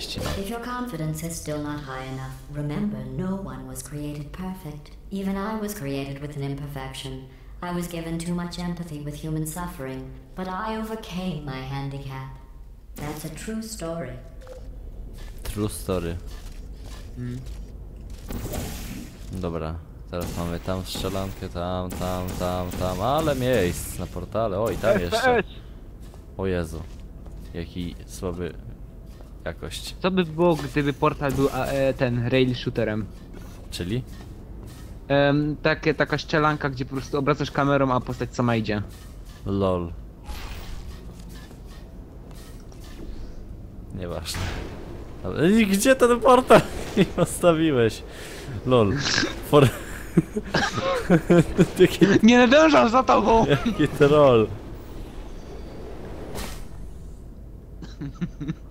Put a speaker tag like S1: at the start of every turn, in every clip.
S1: If your confidence is still not high enough, remember no one was created perfect. Even I was created with an imperfection. I was given too much empathy with human suffering, but I overcame my handicap. That's a true story.
S2: True story. Mm. Dobra, teraz mamy tam strzelankę, tam, tam, tam, tam, ale miejsc na portale. Oj, tam jeszcze. O Jezu. Jaki słaby jakość.
S3: Co by było, gdyby portal był a, e, ten rail shooterem?
S2: Czyli?
S3: Em, takie, taka strzelanka, gdzie po prostu obracasz kamerą, a postać sama idzie.
S2: LOL. Nieważne. I Gdzie ten portal mi postawiłeś? LOL. For... Jaki,
S3: Nie nadążam za tobą!
S2: jaki troll.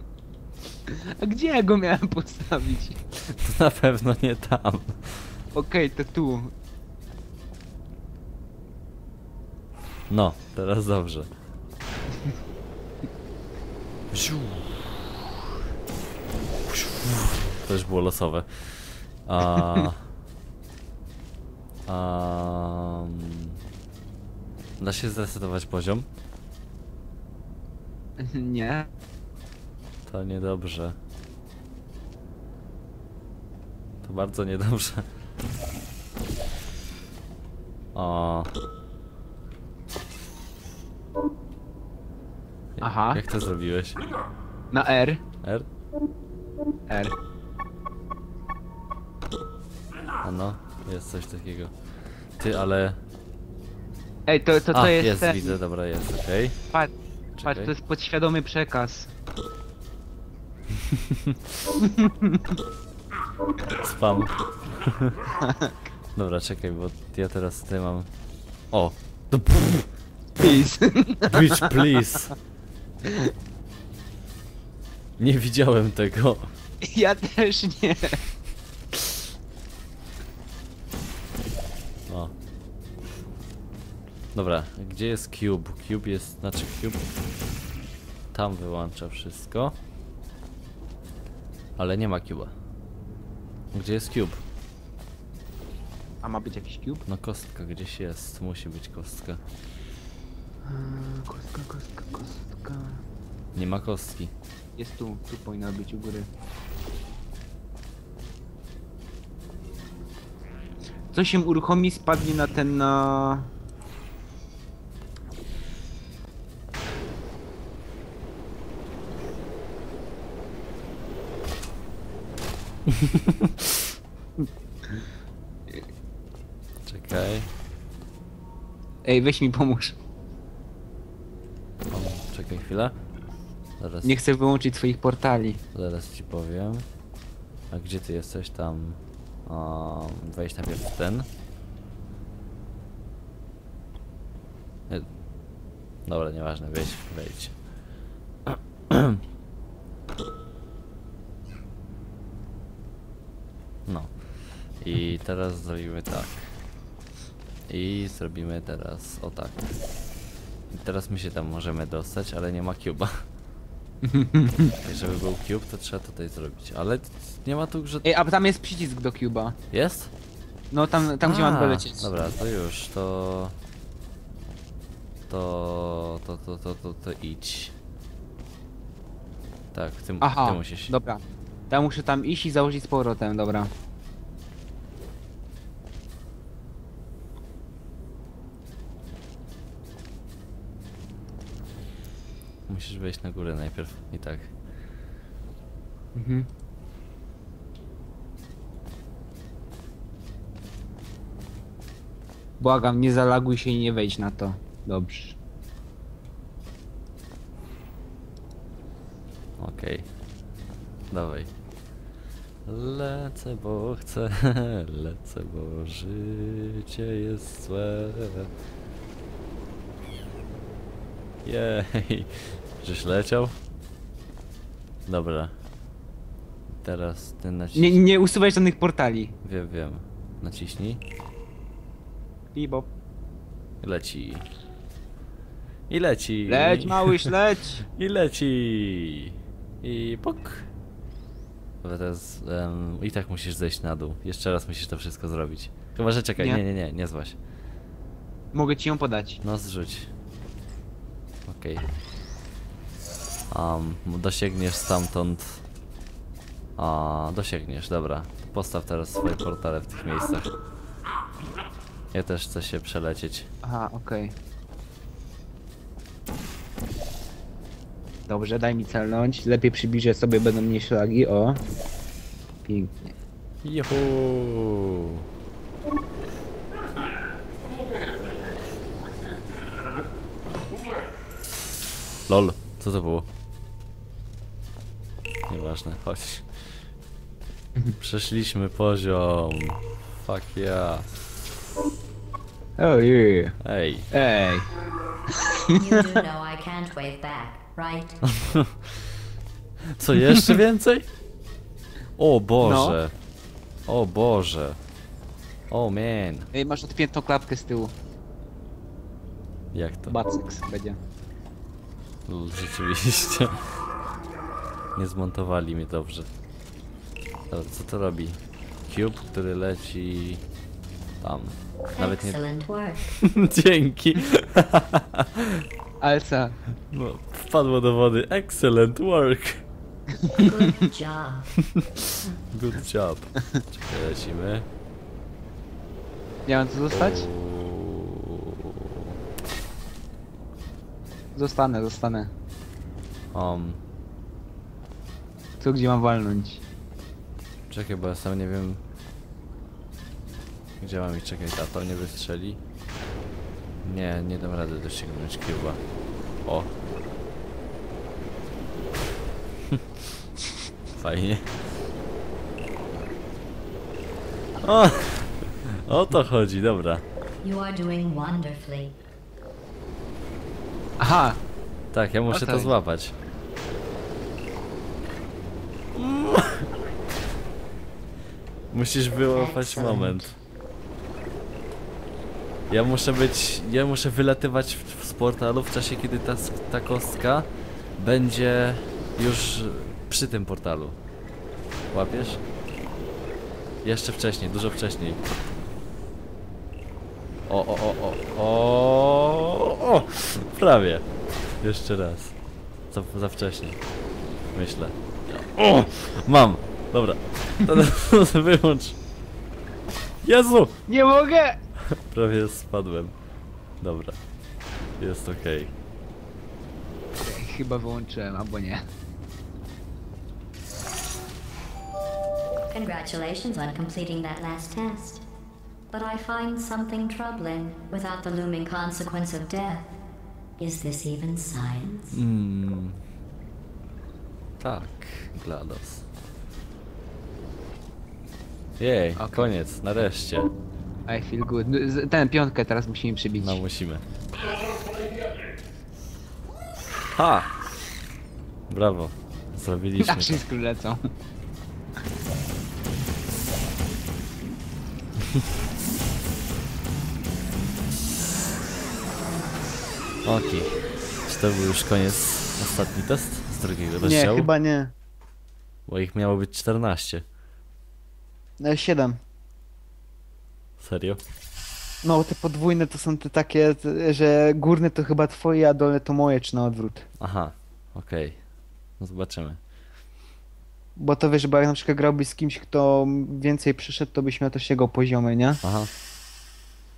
S3: A gdzie ja go miałem postawić?
S2: To na pewno nie tam.
S3: Okej, to tu.
S2: No, teraz dobrze. To już było losowe. A... A... Da się zresetować poziom?
S3: Nie.
S2: To niedobrze. To bardzo niedobrze. O.
S3: Aha.
S2: Jak to zrobiłeś?
S3: Na R.
S2: R?
S3: R.
S2: A no, jest coś takiego. Ty, ale...
S3: Ej, to, to, to
S2: A,
S3: jest,
S2: jest,
S3: ten...
S2: widzę, dobra, jest, okej.
S3: Patrz,
S2: Czekaj.
S3: patrz, to jest podświadomy przekaz.
S2: Spam. Dobra, czekaj, bo ja teraz tutaj mam... O! Pff,
S3: Peace.
S2: bitch, please! Nie widziałem tego.
S3: ja też nie.
S2: O. Dobra, gdzie jest cube? Cube jest, znaczy cube tam wyłącza wszystko. Ale nie ma cube'a. Gdzie jest cube?
S3: A ma być jakiś cube?
S2: No kostka gdzieś jest, musi być kostka.
S3: Eee, Kostka, kostka, kostka.
S2: Nie ma kostki.
S3: Jest tu, tu powinna być u góry. Co się uruchomi, spadnie na ten na...
S2: Czekaj.
S3: Ej, weź mi pomóż.
S2: O, czekaj chwilę. Zaraz,
S3: Nie chcę wyłączyć swoich portali.
S2: zaraz ci powiem. A gdzie ty jesteś tam? O, wejdź najpierw w ten. Nie. Dobra, nieważne, wejdź, wejdź. No. I teraz zrobimy tak. I zrobimy teraz o tak. I teraz my się tam możemy dostać, ale nie ma cube'a. I żeby był cube, to trzeba tutaj zrobić. Ale nie ma tu, że...
S3: Ej, a tam jest przycisk do cuba.
S2: Jest?
S3: No tam, tam gdzie mam dolecieć.
S2: Dobra, to już, to... To... To, to, to, to, to idź. Tak, ty,
S3: Aha,
S2: ty musisz.
S3: dobra. Ja muszę tam iść i założyć z powrotem, dobra.
S2: Musisz wejść na górę najpierw. I tak.
S3: Mhm. Błagam, nie zalaguj się i nie wejdź na to. Dobrze.
S2: Okej. Dawaj. Lecę, bo chcę, lecę, bo życie jest złe. Jej, żeś leciał? Dobra. Teraz ty naciśnij.
S3: Nie, nie usuwaj żadnych portali.
S2: Wiem, wiem. Naciśnij.
S3: Bibop.
S2: Leci. I leci.
S3: Leć małyś, leć!
S2: I leci. I pok. Ale teraz em, i tak musisz zejść na dół. Jeszcze raz musisz to wszystko zrobić. Chyba, że czekaj,
S3: Nie.
S2: nie, nie, nie, nie złaś.
S3: Mogę ci ją podać.
S2: No zrzuć. Okej. Um, dosięgniesz stamtąd. A, dosięgniesz, dobra. Postaw teraz swoje portale w tych miejscach. Ja też chcę się przelecieć.
S3: Aha, okej. Dobrze, daj mi celnąć. Lepiej przybliżę sobie, będą mnie szlagi. O. Pięknie.
S2: Juhu! Lol, co to było? Nieważne, chodź. Przeszliśmy poziom. Fuck yeah.
S3: Ojej.
S2: Ej,
S3: Ej.
S1: You do know I can't wave back, right?
S2: co jeszcze więcej? O Boże. O Boże. O man.
S3: Ej, masz odpiętą klapkę z tyłu.
S2: Jak to?
S3: Bacyks będzie.
S2: Rzeczywiście. Nie zmontowali mnie dobrze. Dobra, co to robi? Cube, który leci tam. Nawet nie.
S1: Excellent work.
S2: Dzięki.
S3: Ale co?
S2: No, wpadło do wody. Excellent work.
S1: Good job.
S2: Good job. Czekaj, lecimy.
S3: Ja mam tu zostać? Zostanę, zostanę.
S2: Um,
S3: Tu gdzie mam walnąć?
S2: czekaj, bo ja sam nie wiem. Gdzie mam ich czekać? A to nie wystrzeli? Nie, nie dam rady dosięgnąć cube'a. O. Fajnie. O! O to chodzi, dobra.
S1: You are doing wonderfully.
S3: Aha!
S2: Tak, ja muszę to
S3: Okej.
S2: złapać. Musisz wyłapać moment. Ja muszę być, ja muszę wylatywać w, z portalu w czasie, kiedy ta, ta kostka będzie już przy tym portalu. Łapiesz? Jeszcze wcześniej, dużo wcześniej. O, o, o, o, o, o, prawie. Jeszcze raz. Za, za wcześnie. Myślę. O! Mam! Dobra. Wyłącz. Jezu!
S3: Nie mogę!
S2: Prawie spadłem. Dobra. Jest okej.
S3: Chyba wyłączyłem, albo nie.
S1: Congratulations on completing that last test. But I find something troubling without the looming consequence of death. Is this even science?
S2: Mm. Tak, GLaDOS. Jej,
S3: Okej.
S2: koniec, nareszcie.
S3: I feel good. No, z- Ten, piątkę teraz musimy przybić.
S2: No musimy. Ha! Brawo. Zrobiliśmy to.
S3: wszystko lecą.
S2: Okej. Czy to był już koniec, ostatni test z drugiego
S4: Nie,
S2: rozdziału?
S4: chyba nie.
S2: Bo ich miało być 14.
S4: No, siedem.
S2: Serio?
S4: No, te podwójne to są te takie, że górne to chyba twoje, a dolne to moje, czy na odwrót.
S2: Aha, okej. No zobaczymy.
S4: Bo to wiesz, bo jak na przykład grałbyś z kimś, kto więcej przyszedł, to byś miał też jego poziomy, nie?
S2: Aha,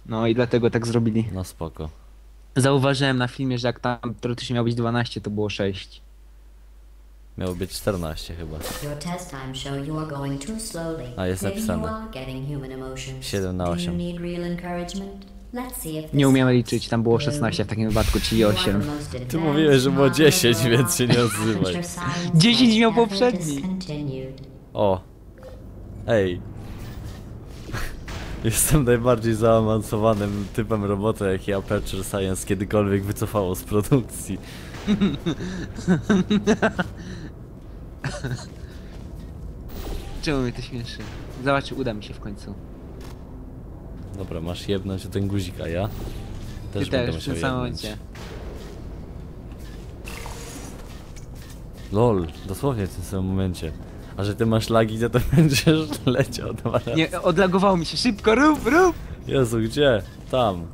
S4: No i dlatego tak zrobili.
S2: no spoko.
S3: Zauważyłem na filmie, że jak tam teoretycznie miało być 12, to było 6.
S2: Miało być 14 chyba. A, jest napisane.
S1: are getting human emotions.
S2: Siedem na
S1: Do you
S2: osiem.
S1: need real encouragement? Let's see if this
S3: Nie umiem
S1: helps.
S3: liczyć, tam było 16 w takim wypadku,
S1: the
S3: 8.
S1: most
S2: Ty mówiłeś, że było
S1: model
S2: 10,
S1: robot,
S2: więc się nie odzywaj.
S1: your science
S3: 10
S1: was
S3: miał poprzedni.
S2: O! Ej! Jestem najbardziej zaawansowanym typem robota, jaki Aperture Science kiedykolwiek wycofało z produkcji.
S3: Czemu mnie to śmieszy? Zobacz, uda mi się w końcu.
S2: Dobra, masz jebnąć o ten guzik, a ja?
S3: Ty
S2: Też
S3: też,
S2: będę
S3: w tym samym momencie.
S2: LOL, dosłownie w tym samym momencie. A że ty masz lagi, to, to będziesz leciał dwa razy.
S3: Nie, odlagowało mi się. Szybko, rób, rób!
S2: Jezu, gdzie? Tam.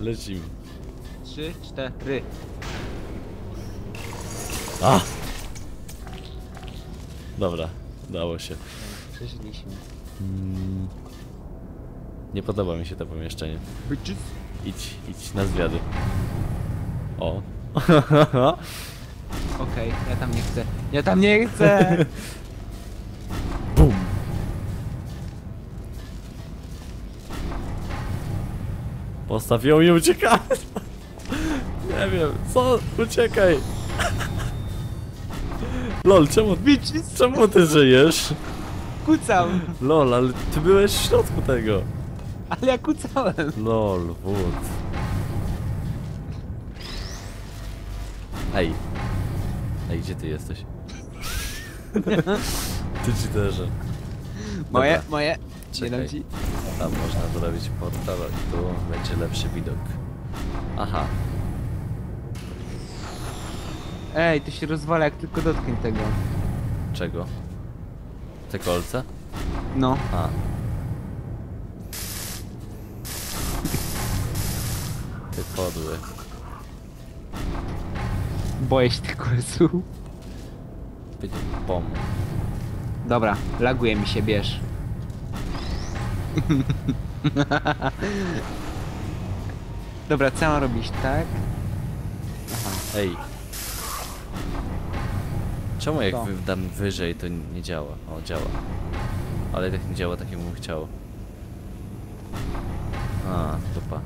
S2: Lecimy.
S3: Trzy, cztery.
S2: A! Dobra, udało się.
S3: Przeżyliśmy.
S2: Mm. Nie podoba mi się to pomieszczenie.
S3: Bitches.
S2: Idź, idź na zwiady. O.
S3: Okej, ja tam nie chcę. Ja tam nie chcę!
S2: Bum! Postaw ją i uciekaj! Nie wiem, co? Uciekaj! Lol, czemu,
S3: Bitches!
S2: czemu ty żyjesz?
S3: Kucam!
S2: Lol, ale ty byłeś w środku tego.
S3: Ale ja kucałem.
S2: Lol, wód. Ej. Ej, gdzie ty jesteś? ty cheaterze.
S3: Moje,
S2: Dobra,
S3: moje. Nie dam ci.
S2: Tam można zrobić portal i tu będzie lepszy widok. Aha,
S3: Ej, to się rozwala jak tylko dotknę tego.
S2: czego? Te kolce?
S3: No.
S2: A. Ty podły.
S3: Boję się tych kolców.
S2: Być bom.
S3: Dobra, laguje mi się, bierz. Dobra, co mam robić, tak? Aha.
S2: Ej. Czemu jak
S3: Co?
S2: wy- dam wyżej to nie działa? O, działa. Ale tak nie działa tak jak bym chciał. A, dupa.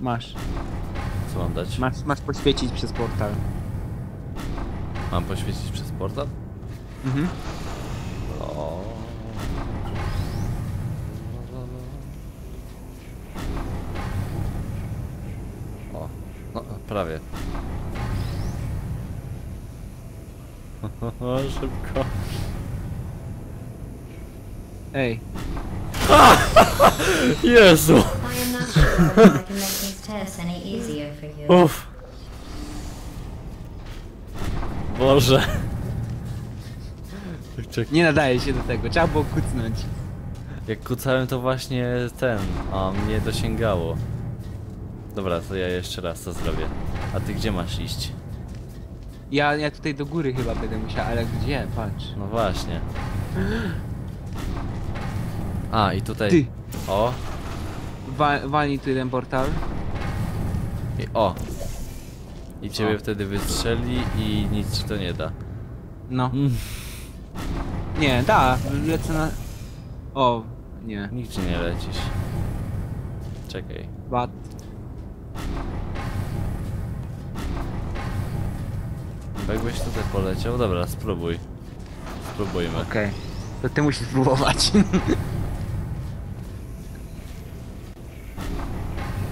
S3: Masz.
S2: Co mam dać?
S3: Masz, masz poświecić przez portal.
S2: Mam poświecić przez portal?
S3: Mhm.
S2: O. O, no prawie.
S1: easier for you.
S2: Uff. Boże. Czek-
S3: nie nadaje się do tego, trzeba było kucnąć.
S2: Jak kucałem to właśnie ten, a mnie dosięgało. Dobra, to ja jeszcze raz to zrobię. A ty gdzie masz iść?
S3: Ja, ja tutaj do góry chyba będę musiał, ale gdzie? Patrz.
S2: No właśnie. A, i tutaj.
S3: Ty,
S2: O,
S3: wa walnij tu jeden portal.
S2: i o. I ciebie
S3: O.
S2: wtedy wystrzeli i nic ci to nie da.
S3: No.
S2: Mm,
S3: Nie, da, lecę na... O, nie.
S2: nigdzie nie lecisz. Czekaj.
S3: Bat.
S2: Bo Jakbyś tutaj poleciał, dobra, spróbuj. Spróbujmy.
S3: Okej. To ty musisz spróbować.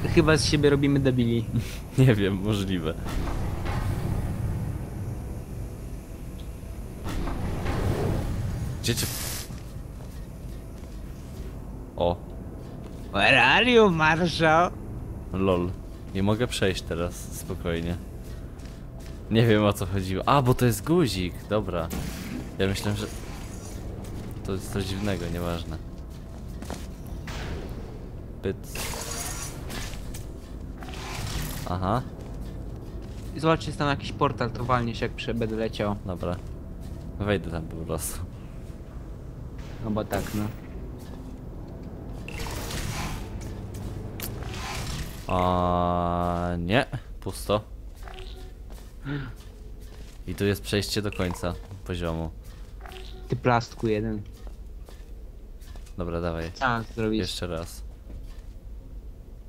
S3: Chyba z siebie robimy debili.
S2: Nie wiem, możliwe. Gdzie cię... O,
S3: Where are you, Marshall?
S2: lol. Nie mogę przejść teraz, spokojnie. Nie wiem o co chodziło. A, bo to jest guzik, dobra. Ja myślałem, że... To jest coś dziwnego, nieważne. Pyt. Aha,
S3: Zobacz, czy jest tam jakiś portal, to walniesz jak prze będę leciał.
S2: dobra. Wejdę tam po prostu.
S3: No bo tak, no.
S2: A nie, pusto. I tu jest przejście do końca poziomu.
S3: Ty plastku jeden.
S2: Dobra, dawaj.
S3: Zrobić?
S2: Jeszcze raz.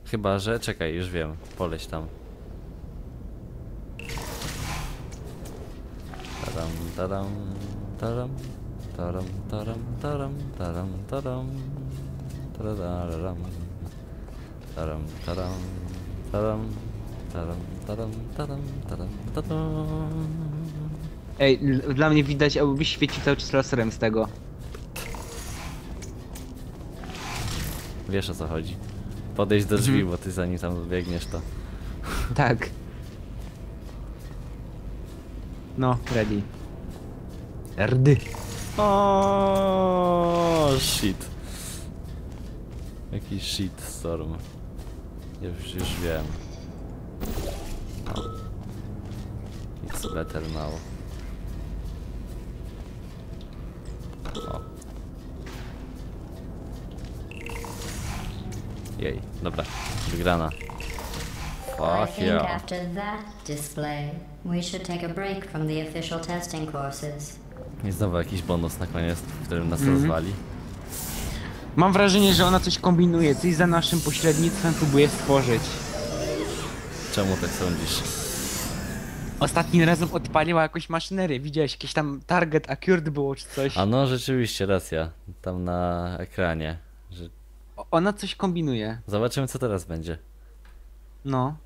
S2: Chyba, że... Czekaj, już wiem. Poleć tam. Tadam, tadam, tadam, tadam, tadam, tadam, tadam, tadam, tadadararam. Tadam, tadam, tadam, tadam, tadam, tadam, tadam, tadam.
S3: Ej, l- dla mnie widać, abyś świecił cały czas laserem z tego.
S2: Wiesz o co chodzi. Podejdź do drzwi, bo ty zanim tam biegniesz to...
S3: Tak. No, ready. Rdy.
S2: O, shit. Jakiś shit storm. Ja już, już wiem. O. It's better now. O. Jej, dobra, wygrana.
S1: I
S2: Fuck
S1: think
S2: yeah.
S1: after that display, we should take a break from the official testing courses.
S2: I znowu jakiś bonus na koniec, w którym nas rozwali.
S3: Mam wrażenie, że ona coś kombinuje, coś za naszym pośrednictwem próbuje stworzyć.
S2: Czemu tak sądzisz?
S3: Ostatnim razem odpaliła jakąś maszynerię, widziałeś jakiś tam target accurate było czy coś.
S2: A no, rzeczywiście, racja. Tam na ekranie. Że...
S3: O- Ona coś kombinuje.
S2: Zobaczymy, co teraz będzie.
S3: No.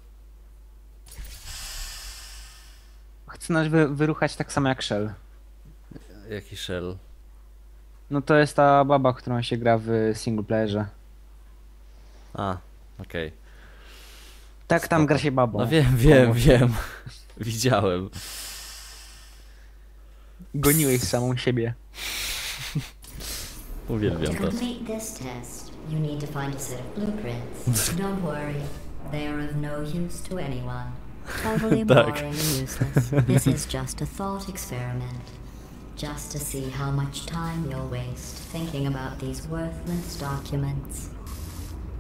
S3: Chce nas wy wyruchać tak samo jak Shell.
S2: Jaki shell?
S3: No to jest ta baba, którą się gra w singleplayerze.
S2: A, okej.
S3: Tak, tam gra się babą.
S2: No wiem, wiem, wiem. Widziałem.
S3: Goniłeś samą siebie.
S2: Uwielbiam
S1: To you need to find a set of blueprints. Don't worry, they are of no use to anyone. Totally
S2: Tak.
S1: boring and useless. This is just a thought experiment. Just to see how much time you'll waste thinking about these worthless documents.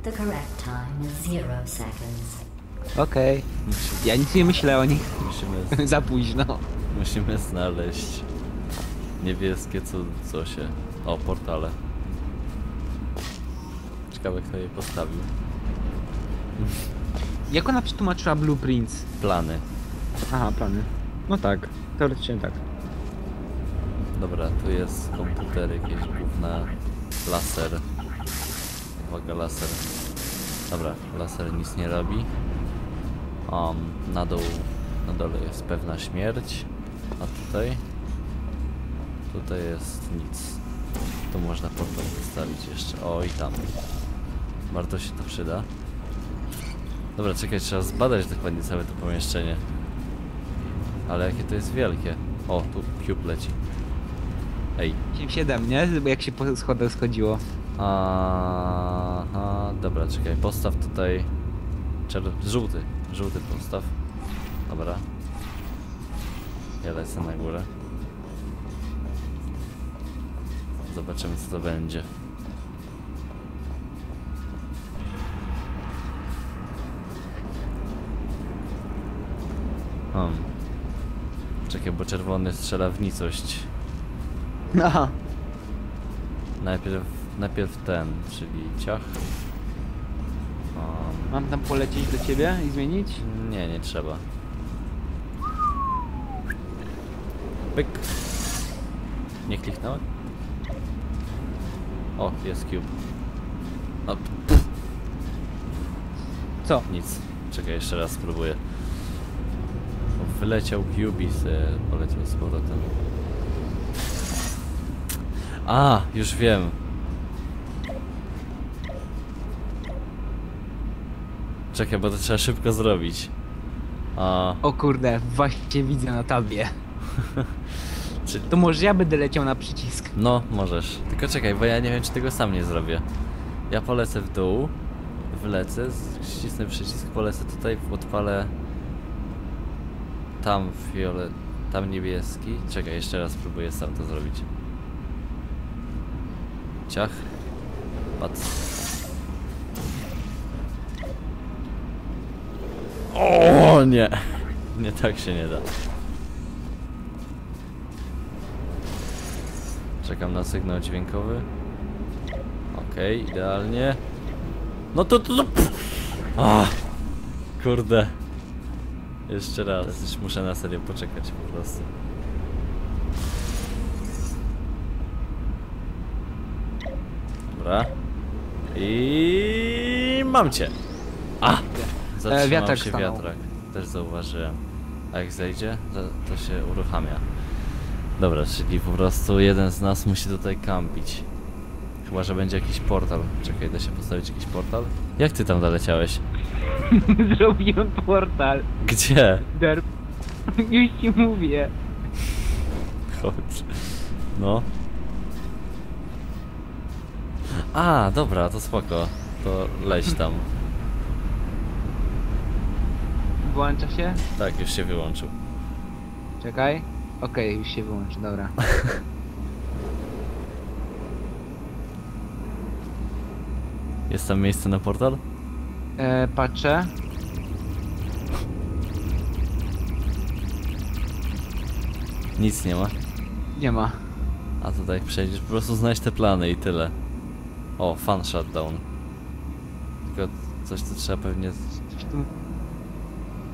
S1: The correct time is zero seconds.
S3: Okej.
S2: Musimy,
S3: Ja nic nie myślę o nich.
S2: musimy,
S3: Za późno.
S2: musimy znaleźć niebieskie co, co się. O, portale. Ciekawe, kto je postawił.
S3: Jak ona przetłumaczyła blueprints?
S2: Plany.
S3: Aha, plany. No tak, teoretycznie tak.
S2: Dobra, tu jest komputer, jakieś główne laser. Uwaga, laser. Dobra, laser nic nie robi. Um, na dół, na dole jest pewna śmierć. A tutaj? Tutaj jest nic. Tu można portal postawić jeszcze. O, i tam. Bardzo się to przyda. Dobra, czekaj, trzeba zbadać dokładnie całe to pomieszczenie. Ale jakie to jest wielkie. O, tu cube leci. Ej.
S3: 7, nie? Jak się po schodach schodziło.
S2: Aha, dobra, czekaj, postaw tutaj. Czer żółty, żółty postaw. Dobra. Ja lecę na górę. Zobaczymy co to będzie. Hmm. Czekaj, bo czerwony strzela w nicość.
S3: Aha.
S2: Najpierw, najpierw ten, czyli ciach.
S3: Mam tam polecieć do ciebie i zmienić?
S2: nie, nie trzeba. Pyk. Nie kliknąłem? O, jest cube. O, pff,
S3: Co?
S2: nic. Czekaj, jeszcze raz spróbuję. O, Wyleciał cube i poleciał z powrotem. A, już wiem. Czekaj, bo to trzeba szybko zrobić. A,
S3: O kurde, właśnie widzę na tabie.
S2: czy...
S3: To może ja będę leciał na przycisk.
S2: No, możesz. Tylko czekaj, bo ja nie wiem, czy tego sam nie zrobię. Ja polecę w dół, wlecę, ścisnę przycisk, polecę tutaj, odpalę tam fiolet, tam niebieski. Czekaj, jeszcze raz spróbuję sam to zrobić. Ciach. Patrz. O nie! Nie tak się nie da. Czekam na sygnał dźwiękowy. Okej, idealnie. No to to. to A, kurde. Jeszcze raz. Już muszę na serio poczekać po prostu. Dobra. I mam cię. A! Zatrzymał
S3: wiatrak
S2: się
S3: stanął.
S2: wiatrak. Też zauważyłem. A jak zejdzie, to- to się uruchamia. Dobra, czyli po prostu jeden z nas musi tutaj kampić. Chyba, że będzie jakiś portal. Czekaj, da się postawić jakiś portal? Jak ty tam doleciałeś?
S3: Zrobiłem portal.
S2: Gdzie?
S3: Derp. Już ci mówię.
S2: Chodź. No. A, dobra, to spoko. To leć tam.
S3: Włącza się?
S2: Tak, już się wyłączył.
S3: Czekaj. Okej, już się wyłączy, dobra.
S2: Jest tam miejsce na portal?
S3: E, patrzę.
S2: Nic nie ma.
S3: Nie ma.
S2: A tutaj przejdziesz, po prostu znajdź te plany i tyle. O, fan shutdown. Tylko coś tu trzeba pewnie...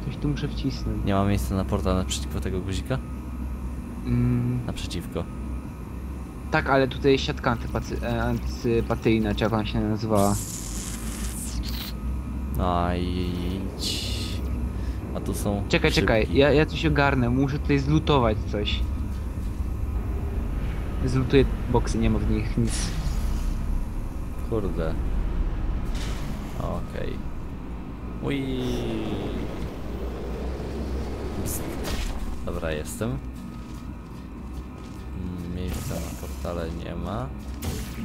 S3: Coś tu... Muszę wcisnąć.
S2: Nie ma miejsca na portal naprzeciwko tego guzika?
S3: Mm,
S2: Naprzeciwko.
S3: tak, ale tutaj jest siatka antypaty, antypatyjna, czy jak ona się nazywała.
S2: No idź. A tu są...
S3: Czekaj, czekaj,
S2: szybki.
S3: ja, ja coś ogarnę, muszę tutaj zlutować coś. Zlutuję boksy, nie ma w nich nic.
S2: Kurde. Okej. Ui. Dobra, jestem. Mm, Miejsca na portale nie ma.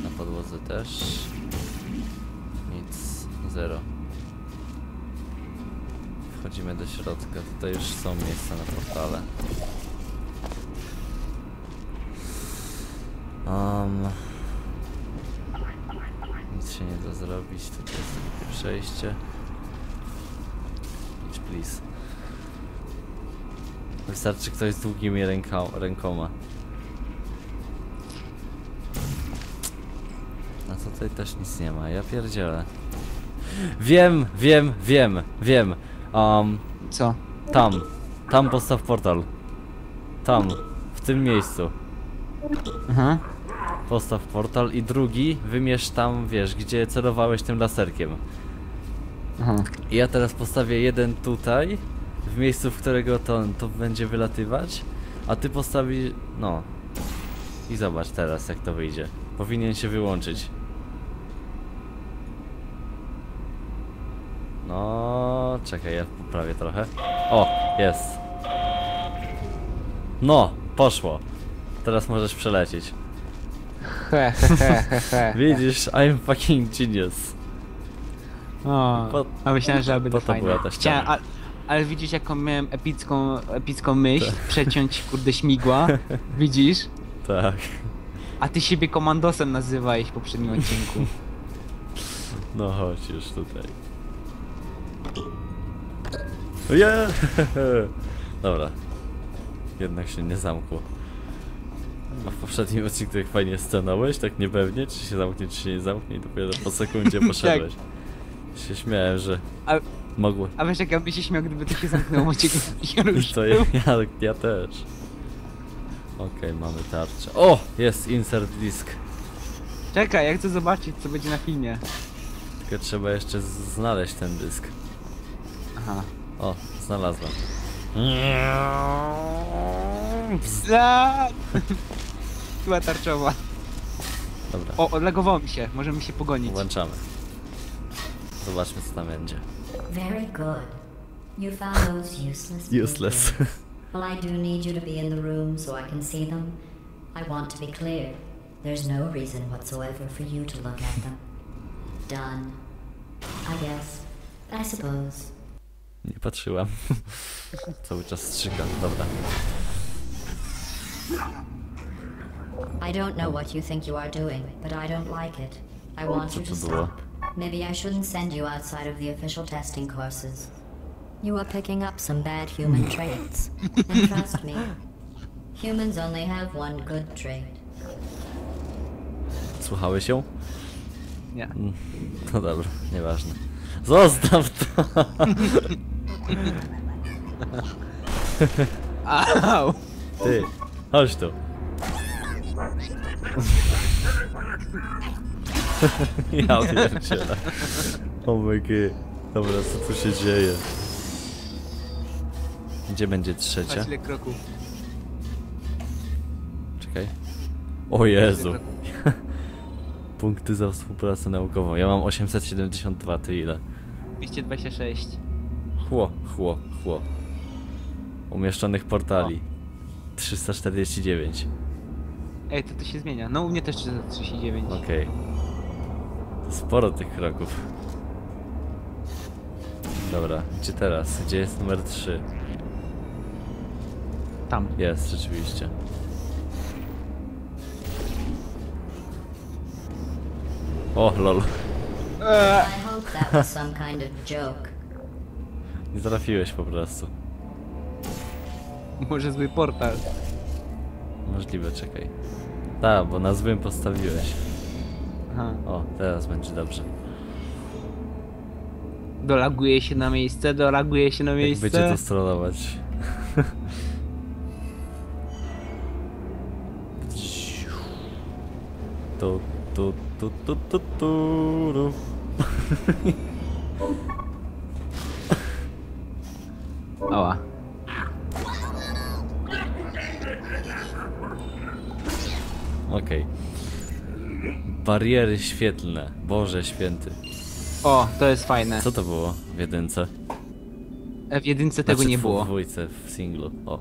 S2: Na podłodze też. Nic. Zero. Wchodzimy do środka. Tutaj już są miejsca na portale. Um, nic się nie da zrobić. Tutaj jest takie przejście. Idź, please. Wystarczy ktoś z długimi ręka rękoma. A tutaj też nic nie ma. Ja pierdzielę. Wiem, wiem, wiem, wiem. Um,
S3: Co?
S2: tam. Tam postaw portal. Tam. W tym miejscu.
S3: Aha.
S2: Postaw portal i drugi wymierz tam, wiesz, gdzie celowałeś tym laserkiem.
S3: Aha.
S2: I ja teraz postawię jeden tutaj, w miejscu, w którego to, to będzie wylatywać, a ty postawi, no. I zobacz teraz, jak to wyjdzie. Powinien się wyłączyć. No, czekaj, ja poprawię trochę. O, jest. No, poszło. Teraz możesz przelecieć. Widzisz, I'm fucking genius.
S3: O,
S2: Po-
S3: a myślałem, że
S2: to
S3: fajne.
S2: była ta ściana.
S3: Chciałem, a, ale widzisz jaką miałem epicką, epicką myśl, przeciąć kurde śmigła, widzisz?
S2: Tak.
S3: A ty siebie komandosem nazywałeś w poprzednim odcinku.
S2: No chodź już tutaj. Yeah! Dobra. Jednak się nie zamkło. A w poprzednim odcinku jak fajnie stanąłeś, tak niepewnie, czy się zamknie, czy się nie zamknie i dopiero po sekundzie poszedłeś. Się śmiałem, że
S3: A,
S2: mogło.
S3: a wiesz jak ja bym się śmiał, gdyby to się zamknęło, ruszył.
S2: To ja, ja, ja też. Okej, mamy tarczę. O! Jest insert disk.
S3: Czekaj, ja chcę zobaczyć co będzie na filmie.
S2: Tylko trzeba jeszcze znaleźć ten dysk.
S3: Aha.
S2: O, znalazłem.
S3: Była tarczowa.
S2: Dobra,
S3: O, odlegowało mi się, możemy się pogonić.
S2: włączamy. Zobaczmy co tam będzie.
S1: Very good. You found those useless.
S2: Useless.
S1: Well, I do need you to be in the room so I can see them. I want to be clear. There's no reason whatsoever for you to look at them. Done. I guess. I suppose.
S2: Nie patrzyłam. Cały czas strzykam, dobra.
S1: I don't know what you think you are doing, but I don't like it. I want you to stop. Maybe I shouldn't send you outside of the official testing courses. You are picking up some bad human traits. And trust me, humans only have one good trait.
S2: Słuchałeś ją?
S3: Nie. Mm.
S2: No dobra, nieważne. Zostaw to!
S3: Au!
S2: Ty, chodź tu. Ja pierdzielę. Oh my god. Dobra, co tu się dzieje? Gdzie będzie trzecia?
S3: Patrz ile kroków.
S2: Czekaj. O Jezu. Punkty za współpracę naukową. Ja mam 872, ty ile?
S3: 226.
S2: Chło, chło, chło. Umieszczonych portali. 349.
S3: Ej, to to się zmienia. No u mnie też 339.
S2: Okej. Sporo tych kroków. Dobra, gdzie teraz? Gdzie jest numer 3?
S3: Tam.
S2: Jest, rzeczywiście. O, lol. Nie trafiłeś po prostu.
S3: Może zły portal.
S2: Możliwe, czekaj. Tak, bo na złym postawiłeś.
S3: Aha.
S2: O, teraz będzie dobrze.
S3: Dolaguje się na miejsce, dolaguje się na
S2: Jak
S3: miejsce.
S2: będzie to strollować. Tu, tu, tu, tu, tu, tu, ru. Bariery świetlne. Boże święty.
S3: O, to jest fajne.
S2: Co to było w jedynce?
S3: E, W jedynce tego
S2: Znaczy,
S3: nie
S2: w-
S3: było.
S2: W dwójce, w singlu. O.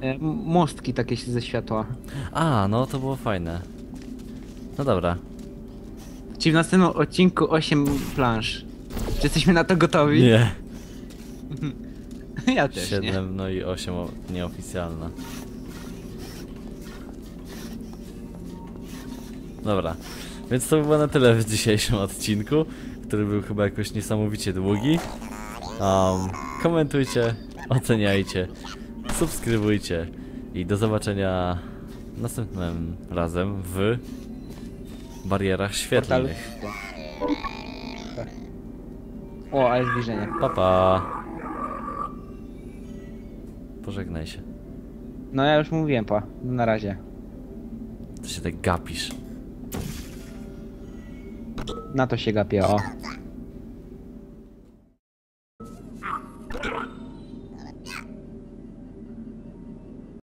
S3: E, Mostki takie się ze światła.
S2: A, no to było fajne. No dobra.
S3: Czyli w następnym odcinku 8 plansz. Czy jesteśmy na to gotowi?
S2: Nie.
S3: ja też nie.
S2: 7, no i 8 o- nieoficjalna. Dobra, więc to było na tyle w dzisiejszym odcinku, który był chyba jakoś niesamowicie długi. Um, komentujcie, oceniajcie, subskrybujcie i do zobaczenia następnym razem w barierach świetlnych.
S3: O, ale zbliżenie.
S2: Pa pa! Pożegnaj się.
S3: No ja już mówiłem, pa. Na razie.
S2: Ty się tak gapisz.
S3: Na to się gapię, o.